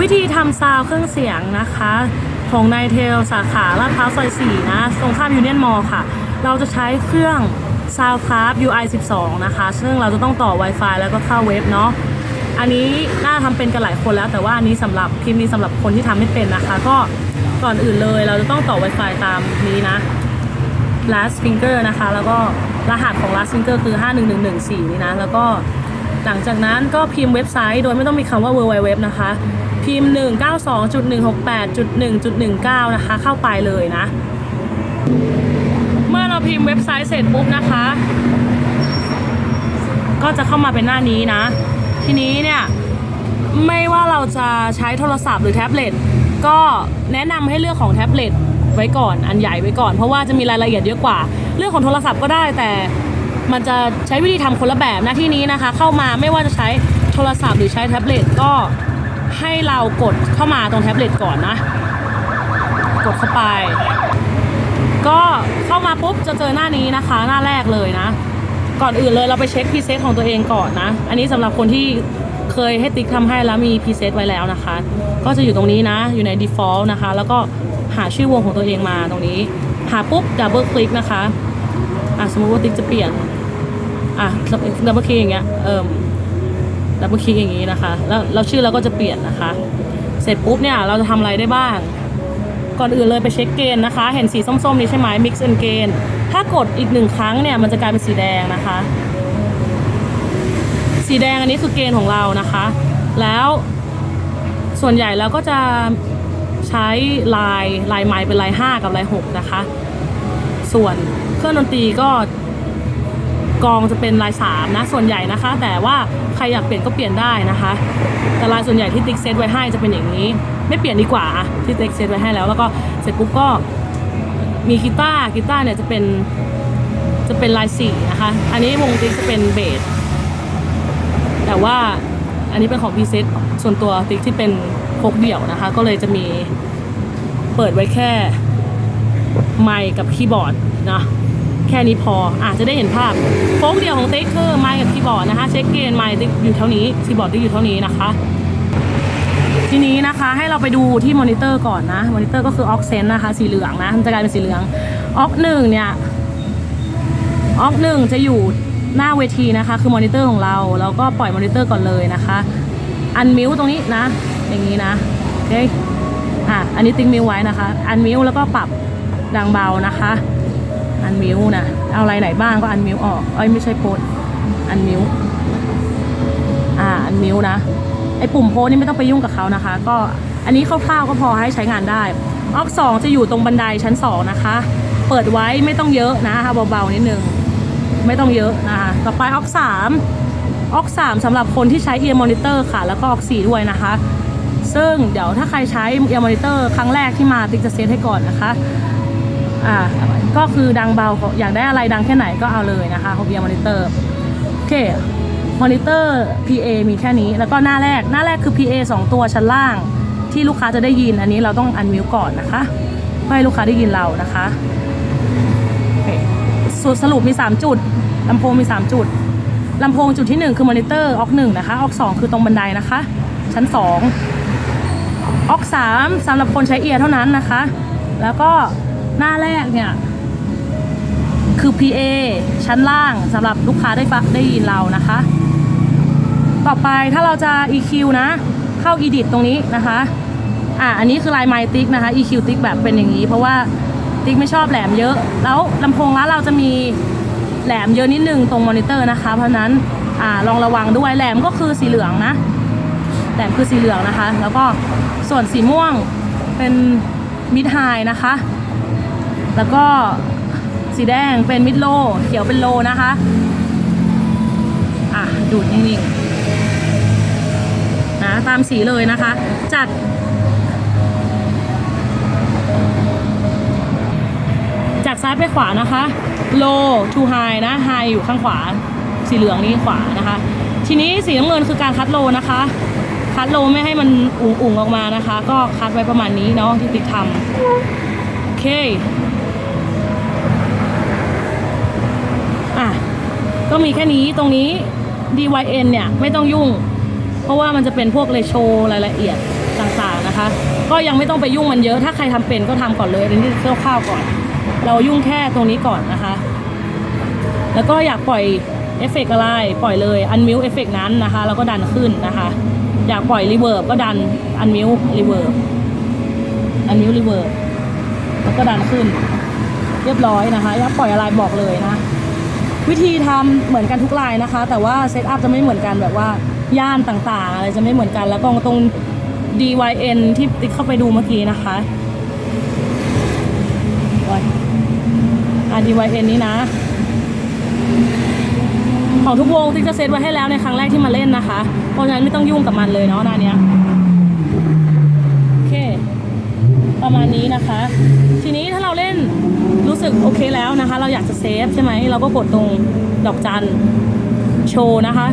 วิธีทำซาวเครื่องเสียงนะคะ ของนายเทลสาขาลาดพร้าวซอย4นะ ตรงข้ามยูเนียนมอลค่ะ เราจะใช้เครื่อง Soundcraft UI 12 นะคะ ซึ่งเราจะต้องต่อ Wi-Fi แล้วก็เข้าเว็บเนาะอันนี้น่าทำเป็นกันหลายคนแล้ว แต่ว่าอันนี้สำหรับคลิปนี้สำหรับคนที่ทำไม่เป็นนะคะ ก็ก่อนอื่นเลยเราจะต้องต่อ Wi-Fi ตามนี้นะ last finger นะคะ แล้วก็รหัสของ last finger คือ 51114 นี่นะ แล้วก็หลังจากนั้นก็พิมพ์เว็บไซต์โดยไม่ต้องมีคำว่า www นะคะ พิมพ์ 192.168.1.19 นะคะ เข้าไปเลยนะ เมื่อเราพิมพ์เว็บไซต์เสร็จปุ๊บนะคะ ก็จะเข้ามาเป็นหน้านี้นะ ทีนี้เนี่ยไม่ว่าเราจะใช้โทรศัพท์หรือแท็บเล็ตก็แนะนำให้เลือกของแท็บเล็ตไว้ก่อนอันใหญ่ไว้ก่อน เพราะว่าจะมีรายละเอียดเยอะกว่า เรื่องของโทรศัพท์ก็ได้แต่มันจะใช้วิธีทำคนละแบบนะที่นี้นะคะ เข้ามาไม่ว่าจะใช้โทรศัพท์หรือใช้แท็บเล็ตก็ ให้เรากดเข้ามาตรงแท็บเล็ตก่อนนะ กดเข้าไป ก็เข้ามาปุ๊บจะเจอหน้านี้นะคะ หน้าแรกเลยนะ ก่อนอื่นเลยเราไปเช็คพรีเซตของตัวเองก่อนนะ อันนี้สำหรับคนที่เคยให้ติ๊กทำให้แล้วมีพรีเซตไว้แล้วนะคะ ก็จะอยู่ตรงนี้นะ อยู่ใน default นะคะ แล้วก็หาชื่อวงของตัวเองมาตรงนี้ หาปุ๊บดับเบิลคลิกนะคะอะสมมติว่าติ๊กจะเปลี่ยนอะดับเบิลคลิกอย่างเงี้ยเอิ่ม ดับเบิลคลิกอย่างงี้นะคะ แล้วเราชื่อเราก็จะเปลี่ยนนะคะ เสร็จปุ๊บเนี่ยเราจะทำอะไรได้บ้าง ก่อนอื่นเลยไปเช็คเกณฑ์นะคะ เห็นสีส้มๆนี้ใช่ไหม mix and gain ถ้ากดอีกหนึ่งครั้งเนี่ยมันจะกลายเป็นสีแดงนะคะ สีแดงอันนี้คือเกณฑ์ของเรานะคะ แล้วส่วนใหญ่เราก็จะใช้ลายลายไม้เป็นลาย5กับลาย6นะคะ ส่วนเครื่องดนตรีก็ กองจะเป็นลาย3นะส่วนใหญ่นะคะ แต่ว่าใครอยากเปลี่ยนก็เปลี่ยนได้นะคะ แต่ลายส่วนใหญ่ที่ติ๊กเซตไว้ให้จะเป็นอย่างนี้ ไม่เปลี่ยนดีกว่าที่ติ๊กเซตไว้ให้แล้ว แล้วก็เสร็จปุ๊บก็มีกีตาร์กีตาร์เนี่ยจะเป็นจะเป็นลายสี่นะคะ อันนี้วงติ๊กจะเป็นเบส แต่ว่าอันนี้เป็นของพีเซตส่วนตัวติ๊กที่เป็นพกเดี่ยวนะคะ ก็เลยจะมีเปิดไว้แค่ไมค์กับคีย์บอร์ดนะ แค่นี้พออาจจะได้เห็นภาพโฟกเดียวของเติ๊กคือไมค์กับคีย์บอร์ดนะคะ เช็คเกณฑ์ไมค์ติ๊กอยู่เท่านี้คีย์บอร์ดติ๊กอยู่เท่านี้นะคะ ทีนี้นะคะให้เราไปดูที่มอนิเตอร์ก่อนนะมอนิเตอร์ก็คือออกเซนนะคะ สีเหลืองนะมันจะกลายเป็นสีเหลืองออกหนึ่งเนี่ยออกหนึ่งจะอยู่หน้าเวทีนะคะ คือมอนิเตอร์ของเราแล้วก็ปล่อยมอนิเตอร์ก่อนเลยนะคะ อันมิวตรงนี้นะ อย่างนี้นะโอเคอะอันนี้ติ๊กมิวไว้นะคะ อันมิวแล้วก็ปรับดังเบานะคะ อันมิวนะเอาอะไรไหนบ้างก็อันมิวออกเอ้ยไม่ใช่โพสอันมิวอ่าอันมิวนะไอปุ่มโพสนี่ไม่ต้องไปยุ่งกับเขานะคะ ก็อันนี้คร่าวๆก็พอให้ใช้งานได้ออกสองจะอยู่ตรงบันไดชั้นสองนะคะ เปิดไว้ไม่ต้องเยอะนะคะเบาๆนิดนึงไม่ต้องเยอะนะคะต่อไปออกสามออกสามสำหรับคนที่ใช้ ear monitor ค่ะ แล้วก็ออกสี่ด้วยนะคะ ซึ่งเดี๋ยวถ้าใครใช้ ear monitor ครั้งแรกที่มาติ๊กจะเซตให้ก่อนนะคะอ่า ก็คือดังเบาอยากได้อะไรดังแค่ไหนก็เอาเลยนะคะของ ear monitor โอเคมอนิเตอร์ PA มีแค่นี้แล้วก็หน้าแรกหน้าแรกคือ PA 2 ตัวชั้นล่าง ที่ลูกค้าจะได้ยินอันนี้เราต้องอันมิวก่อนนะคะเพื่อให้ลูกค้าได้ยินเรานะคะโอเคสรุปสรุปมี 3 จุดลำโพงมี 3 จุดลำโพงจุดที่ 1 คือมอนิเตอร์ออก1นะคะออก2 คือตรงบันไดนะคะ ชั้น 2 ออก3สำหรับคนใช้เอียร์เท่านั้นนะคะ แล้วก็หน้าแรกเนี่ย คือ PA ชั้นล่างสำหรับลูกค้าได้ฟังได้ยินเรานะคะ ต่อไปถ้าเราจะ EQ นะ เข้า Edit ตรงนี้นะคะอะอันนี้คือลายไมติ๊กนะคะ EQ ติ๊กแบบเป็นอย่างนี้ เพราะว่าติ๊กไม่ชอบแหลมเยอะ แล้วลำโพงร้านเราจะมีแหลมเยอะนิดนึงตรงมอนิเตอร์นะคะ เพราะฉะนั้นอ่าลองระวังด้วยแหลมก็คือสีเหลืองนะแหลมคือสีเหลืองนะคะ แล้วก็ส่วนสีม่วงเป็นมิดไฮนะคะ แล้วก็ สีแดงเป็นมิดโล เขียวเป็นโลนะคะ อะ ดูดนิ่งๆนะตามสีเลยนะคะจากจากซ้ายไปขวานะคะ low to high นะ high อยู่ข้างขวา สีเหลืองนี่ขวานะคะ ทีนี้สีน้ำเงินคือการคัดโลนะคะ คัดโลไม่ให้มันอุ๋งๆออกมานะคะ ก็คัดไว้ประมาณนี้เนาะที่ติ๊กทำโอเค อะ ก็มีแค่นี้ตรงนี้ DYN เนี่ยไม่ต้องยุ่ง เพราะว่ามันจะเป็นพวกเลโชรายละเอียดต่างๆนะคะ ก็ยังไม่ต้องไปยุ่งมันเยอะ ถ้าใครทำเป็นก็ทำก่อนเลยอันนี้คร่าวๆก่อน เรายุ่งแค่ตรงนี้ก่อนนะคะ แล้วก็อยากปล่อยเอฟเฟกต์อะไร ปล่อยเลยอันมิวเอฟเฟกนั้นนะคะแล้วก็ดันขึ้นนะคะ อยากปล่อยรีเวิร์บก็ดันอันมิวรีเวิร์บอันมิวรีเวิร์บแล้วก็ดันขึ้น เรียบร้อยนะคะ อยากปล่อยอะไรบอกเลยนะ วิธีทำเหมือนกันทุกลายนะคะ แต่ว่าเซตอัพจะไม่เหมือนกันแบบว่าย่านต่างๆ อะไรจะไม่เหมือนกัน แล้วก็ตรง DYN ที่ติ๊กเข้าไปดูเมื่อกี้นะคะอะ DYN นี้นะ ของทุกวงติ๊กจะเซตไว้ให้แล้วในครั้งแรกที่มาเล่นนะคะ เพราะฉะนั้นไม่ต้องยุ่งกับมันเลยเนาะหน้าเนี้ยโอเคประมาณนี้นะคะ ทีนี้ถ้าเราเล่น รู้สึกโอเคแล้วนะคะ เราอยากจะเซฟใช่ไหมเราก็กดตรงดอกจันโชว์นะคะ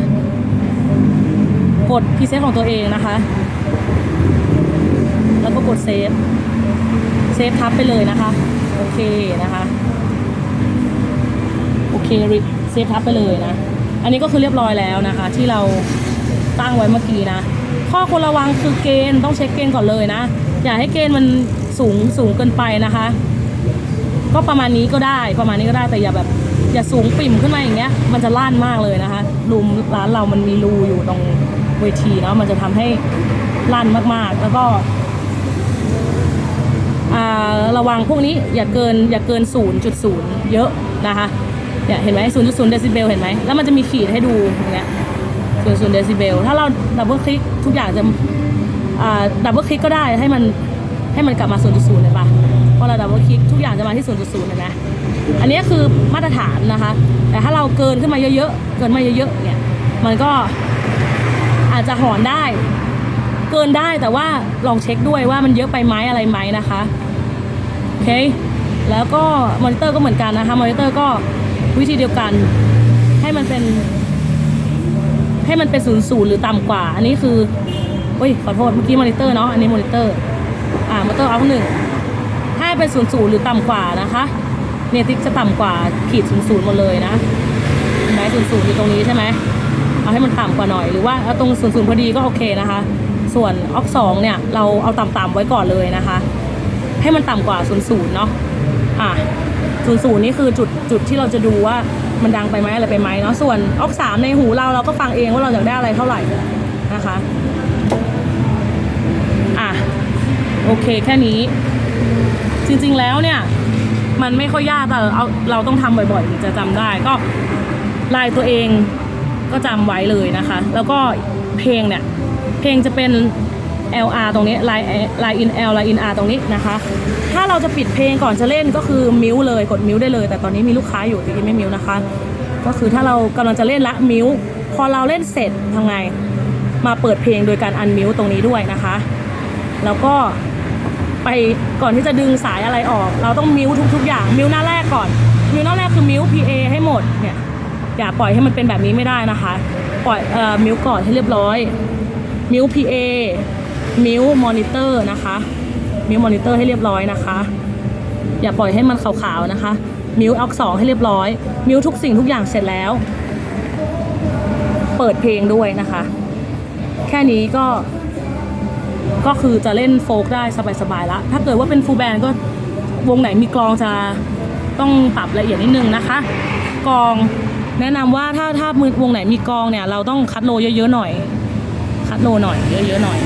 กดพรีเซตของตัวเองนะคะ แล้วก็กดเซฟเซฟทับไปเลยนะคะโอเคนะคะโอเคริเซฟทับไปเลยนะ อันนี้ก็คือเรียบร้อยแล้วนะคะ ที่เราตั้งไว้เมื่อกี้นะข้อควรระวังคือเกณฑ์ต้องเช็คเกณฑ์ก่อนเลยนะ อย่าให้เกณฑ์มันสูงสูงเกินไปนะคะ ก็ประมาณนี้ก็ได้ประมาณนี้ก็ได้แต่อย่าแบบอย่าสูงปิ่มขึ้นมาอย่างเงี้ย มันจะลั่นมากเลยนะคะรูมร้านเรามันมีรูอยู่ตรงเวทีเนาะมันจะทำให้ลั่นมากๆ แล้วก็อ่าระวังพวกนี้อย่าเกินอย่าเกิน 0.0 เยอะนะคะเนี่ยเห็นไหม0.0เดซิเบลเห็นไหมแล้วมันจะมีขีดให้ดูอย่างเงี้ย0.0เดซิเบลถ้าเราดับเบิลคลิกทุกอย่างจะอ่าดับเบิลคลิกก็ได้ให้มันให้มันกลับมา 0.0 เลยปะพ คลิกทุกอย่างจะมาที่0.0เห็นไหมอันนี้คือมาตรฐานนะคะ แต่ถ้าเราเกินขึ้นมาเยอะๆ เกินมาเยอะๆ เนี่ย มันก็อาจจะหอนได้ เกินได้แต่ว่าลองเช็คด้วยว่ามันเยอะไปไหมอะไรไหมนะคะ โอเค แล้วก็มอนิเตอร์ก็เหมือนกันนะคะ มอนิเตอร์ก็วิธีเดียวกัน ให้มันเป็น ให้มันเป็นศูนย์ศูนย์หรือต่ำกว่า อันนี้คือโอ้ยขอโทษเมื่อกี้มอนิเตอร์เนาะ อันนี้มอนิเตอร์ อ่ามอนิเตอร์เอาหนึ่ง ให้เป็นศูนย์ศูนย์หรือต่ำกว่านะคะเนี่ยติ๊กจะต่ำกว่าขีดศูนย์ศูนย์หมดเลยนะเห็นไหมศูนย์ศูนย์อยู่ตรงนี้ใช่ไหมเอาให้มันต่ำกว่าหน่อยหรือว่าเอาตรงศูนย์ศูนย์พอดีก็โอเคนะคะ ส่วนออกสองเนี่ยเราเอาต่ำๆไว้ก่อนเลยนะคะ ให้มันต่ำกว่า00เนาะอะ00นี่คือจุดจุดที่เราจะดูว่ามันดังไปไหมอะไรไปไหมเนาะส่วนออกสามในหูเราเราก็ฟังเองว่าเราอยากได้อะไรเท่าไหร่นะคะ อะ โอเคแค่นี้ จริงๆแล้วเนี่ย มันไม่ค่อยยากแต่เอาเราต้องทำบ่อยๆถึงจะจำได้ก็ลายตัวเองก็จำไว้เลยนะคะ แล้วก็เพลงเนี่ย เพลงจะเป็น LR ตรงนี้ line line in L line in R ตรงนี้นะคะ ถ้าเราจะปิดเพลงก่อนจะเล่นก็คือมิวเลยกดมิวได้เลย แต่ตอนนี้มีลูกค้าอยู่ที่ไม่มิวนะคะ ก็คือถ้าเรากำลังจะเล่นละมิวพอเราเล่นเสร็จทำไงมาเปิดเพลงโดยการอันมิวตรงนี้ด้วยนะคะ แล้วก็ ไปก่อนที่จะดึงสายอะไรออก เราต้องมิวทุก ๆ อย่าง มิวหน้าแรกก่อน มิวหน้าแรกคือมิว PA ให้หมดเนี่ยอย่าปล่อยให้มันเป็นแบบนี้ไม่ได้นะคะ ปล่อยเอ่อมิวก่อนให้เรียบร้อย มิว PA มิวมอนิเตอร์นะคะ มิวมอนิเตอร์ให้เรียบร้อยนะคะ อย่าปล่อยให้มันขาวๆนะคะ มิวออกสองให้เรียบร้อย มิวทุกสิ่งทุกอย่างเสร็จแล้ว เปิดเพลงด้วยนะคะ แค่นี้ก็ ก็คือจะเล่นโฟกได้สบายๆละถ้าเกิดว่าเป็นฟูลแบนด์ก็วงไหนมีกลองจะต้องปรับละเอียดนิดนึงนะคะ กลองแนะนำว่าถ้าถ้ามือวงไหนมีกลองเนี่ย เราต้องคัดโลเยอะๆหน่อย คัดโลหน่อย เยอะๆหน่อย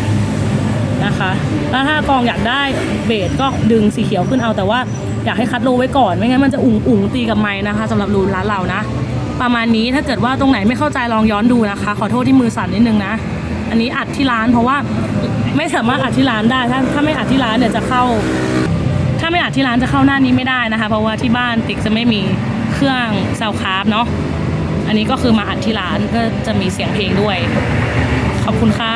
นะคะแล้วถ้ากลองอยากได้เบสก็ดึงสีเขียวขึ้นเอาแต่ว่าอยากให้คัดโลไว้ก่อนไม่งั้นมันจะอุ่งอุ่งๆตีกับไม้นะคะสำหรับรูร้านเรานะ ประมาณนี้ถ้าเกิดว่าตรงไหนไม่เข้าใจลองย้อนดูนะคะ ขอโทษที่มือสั่นนิดนึงนะ อันนี้อัดที่ร้านเพราะว่า ไม่สามารถอัดที่ร้านได้ ถ้าถ้าไม่อัดที่ร้านเนี่ยจะเข้า ถ้าไม่อัดที่ร้านจะเข้าหน้านี้ไม่ได้นะคะ เพราะว่าที่บ้านติ๊กจะไม่มีเครื่องซาวคาร์บเนาะอันนี้ก็คือมาอัดที่ร้านก็จะมีเสียงเพลงด้วย ขอบคุณค่ะ